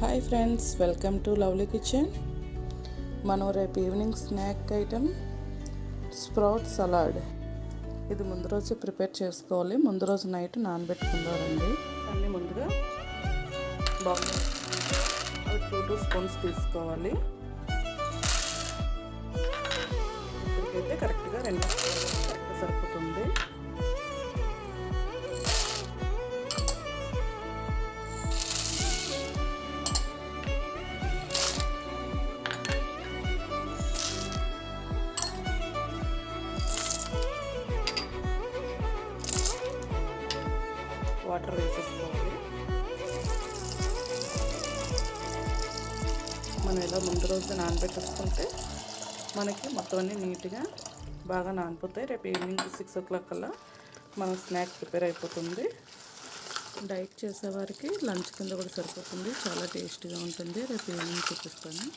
Hi friends welcome to lovely kitchen. మనం రేపు evening snack item sprout salad. ఇది ముందు రోజు ప్రిపేర్ చేసుకోవాలి. ముందు రోజు నైట్ నానబెట్టుకుందామండి. అన్నీ ముందుగా బాగుంది టూ టూ స్పూన్స్ తీసుకోవాలి. ఇప్పటికైతే కరెక్ట్గా రెండు సరిపోతుంది. వాటర్ వేసేసుకోవాలి. మనం ఇలా ముందు రోజు నానబెట్టేసుకుంటే మనకి మొత్తం అన్నీ నీట్గా బాగా నానిపోతాయి. రేపు ఈవినింగ్ సిక్స్ ఓ క్లాక్ కల్లా మన స్నాక్ ప్రిపేర్ అయిపోతుంది. డైట్ చేసేవారికి లంచ్ కింద కూడా సరిపోతుంది. చాలా టేస్టీగా ఉంటుంది. రేపు ఈవినింగ్ చూపిస్తాను.